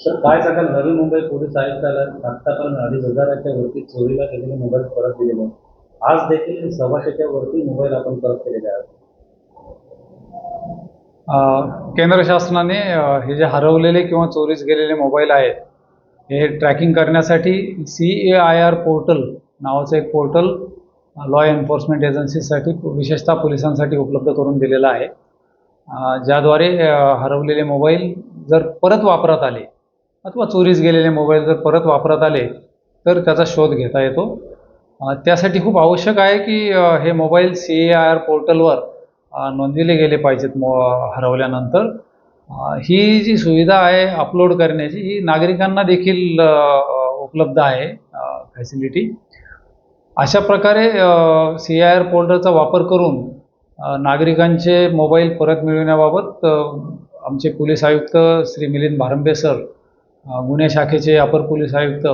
Sir काय सांगाल? Navi Mumbai police आयुक्तालयात आतापर्यंत अडीच हजाराच्या वरती चोरीला गेलेले मोबाईल परत दिलेले आज देखील सव्वाशेच्या वरती मोबाईल आपण परत केलेले आहेत. केंद्र शासनाने हे जे हरवलेले किंवा चोरीस गेलेले मोबाईल आहेत हे ट्रॅकिंग करण्यासाठी C E I R portal नावाचं एक पोर्टल लॉ एन्फोर्समेंट एजन्सीसाठी विशेषतः पोलिसांसाठी उपलब्ध करून दिलेलं आहे. ज्याद्वारे हरवलेले मोबाईल जर परत वापरात आले अथवा चोरीस गेलेले मोबाईल जर परत वापरात आले तर त्याचा शोध घेता येतो. त्यासाठी खूप आवश्यक आहे की हे mobile C E I R पोर्टलवर नोंदविले गेले पाहिजेत मो हरवल्यानंतर. ही जी सुविधा आहे अपलोड करण्याची ही नागरिकांना देखील उपलब्ध आहे फॅसिलिटी अशा प्रकारे सी आय आर पोर्टलचा वापर करून नागरिकांचे मोबाईल परत मिळवण्याबाबत आमचे पोलीस आयुक्त श्री मिलिंद भारंबे सर गुन्हे शाखेचे अपर पोलीस आयुक्त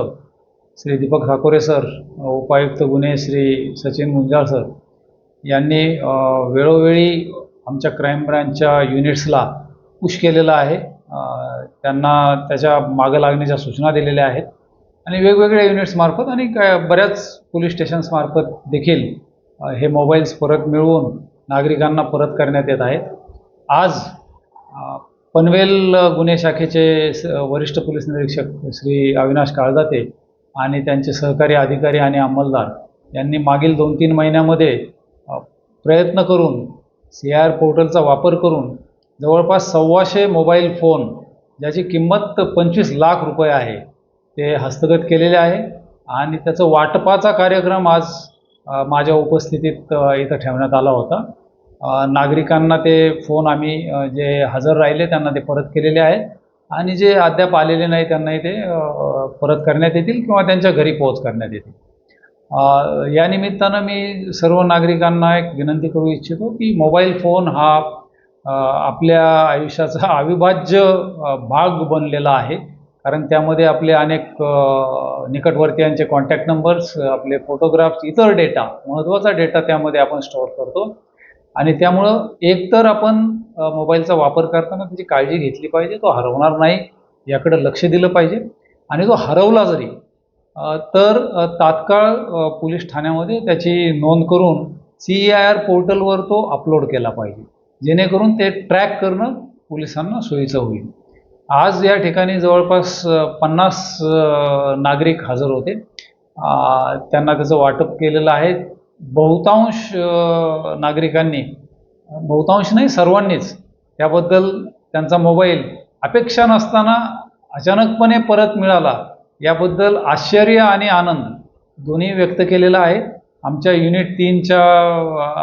श्री दीपक ठाकोरे सर उपायुक्त गुन्हे श्री सचिन गुंजाळ सर यांनी वेळोवेळी आमच्या क्राईम ब्रँचच्या युनिट्सला पुश केलेलं आहे. त्यांना त्याच्या मागं लागण्याच्या सूचना दिलेल्या आहेत. आणि वेगवेगळ्या युनिट्समार्फत आणि काय बऱ्याच पोलीस स्टेशन्समार्फत देखील हे मोबाईल्स परत मिळवून नागरिकांना परत करण्यात येत आहेत. आज पनवेल गुन्हे शाखेचे स- वरिष्ठ पोलीस निरीक्षक श्री अविनाश काळदाते आणि त्यांचे सहकारी अधिकारी आणि अंमलदार यांनी मागील दोन तीन महिन्यामध्ये प्रयत्न करून सी आर पोर्टलचा वापर करून जवळपास सव्वाशे मोबाईल फोन ज्याची किंमत पंचवीस लाख रुपये आहे ते हस्तगत केलेले आहे आणि त्याचं वाटपाचा कार्यक्रम आज माझ्या उपस्थितीत इथं ठेवण्यात आला होता. नागरिकांना ते फोन आम्ही जे हजर राहिले त्यांना ते परत केलेले आहेत. आणि जे अद्याप आलेले नाही त्यांनाही ते परत करण्यात येतील किंवा त्यांच्या घरी पोहोच करण्यात येतील. या निमित्तानं मी सर्व नागरिकांना एक विनंती करू इच्छितो की मोबाईल फोन हा आपल्या आयुष्याचा अविभाज्य भाग बनलेला आहे. कारण त्यामध्ये आपले अनेक निकटवर्तीयांचे कॉन्टॅक्ट नंबर्स आपले फोटोग्राफ्स इतर डेटा महत्त्वाचा डेटा त्यामध्ये आपण स्टोअर करतो. आणि त्यामुळं एकतर आपण मोबाईलचा वापर करताना त्याची काळजी घेतली पाहिजे तो हरवणार नाही याकडे लक्ष दिलं पाहिजे. आणि तो हरवला जरी तर तात्काळ पोलीस ठाण्यामध्ये त्याची नोंद करून सी आय आर पोर्टलवर तो अपलोड केला पाहिजे. जेणेकरून ते ट्रॅक करणं पोलिसांना सोयीचं होईल. आज या ठिकाणी जवळपास पन्नास नागरिक हजर होते. त्यांना त्याचं वाटप केलेलं आहे. बहुतांश नागरिकांनी बहुतांश नाही सर्वांनीच त्याबद्दल त्यांचा मोबाईल अपेक्षा नसताना अचानकपणे परत मिळाला याबद्दल आश्चर्य आणि आनंद दोन्ही व्यक्त केलेला आहे. आमच्या युनिट तीनच्या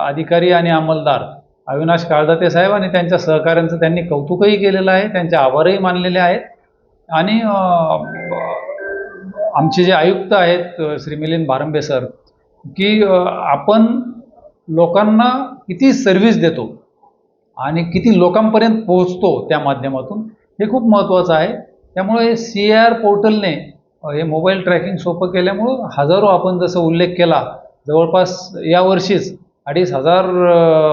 अधिकारी आणि अंमलदार अविनाश काळदाते साहेब आणि त्यांच्या सहकाऱ्यांचं त्यांनी कौतुकही केलेलं आहे त्यांचे आभारही मानलेले आहेत. आणि आमचे जे आयुक्त आहेत श्री मिलिंद भारंबे सर की आपण लोकांना किती सर्व्हिस देतो आणि किती लोकांपर्यंत पोहोचतो त्या माध्यमातून हे खूप महत्त्वाचं आहे. त्यामुळे सी आर पोर्टलने हे मोबाईल ट्रॅकिंग सोपं केल्यामुळं हजारो आपण जसं उल्लेख केला जवळपास यावर्षीच अडीच हजार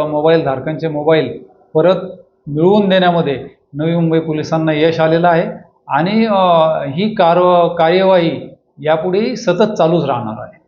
मोबाईल धारकांचे मोबाईल परत मिळवून देण्यामध्ये नवी मुंबई पोलिसांना यश आलेलं आहे आणि ही कार कार्यवाही यापुढेही सतत चालूच राहणार आहे.